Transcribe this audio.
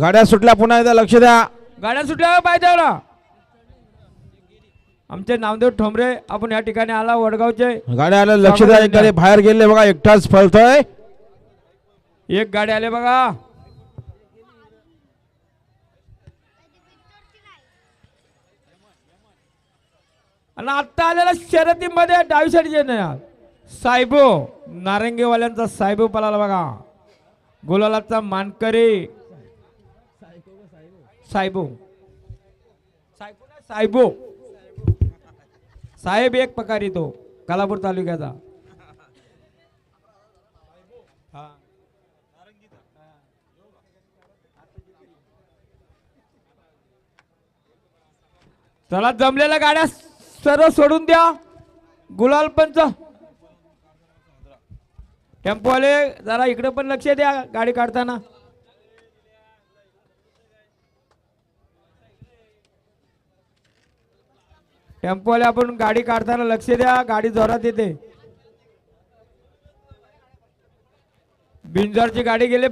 गाड्या सुटल्या पुन्हा एकदा लक्ष द्या. गाड्या सुटल्या पाहिजे ना आमचे नामदेव ठोंबरे आपण या ठिकाणी आला वडगावचे. गाड्या आल्या लक्ष द्या एक गाडी बाहेर गेले बघा एकटाच फळतोय एक गाडी आले बघा. आणि आता आलेल्या शर्यतीमध्ये डावी साईडचे नाही सायबो नारंगीवाल्यांचा सायबो पळाला बघा. गुलालाचा मानकरी. साहेबो। सायबो साहेब। एक प्रकार येतो कालापूर तालुक्याचा. चला जमलेल्या गाड्या सर्व सोडून द्या. गुलाल पंच. टेम्पोवाले जरा इकडे पण लक्ष द्या गाडी काढताना. टेम्पोवाले आपण गाडी काढताना लक्ष द्या गाडी जोरात येते. बिंजरची गाडी गेली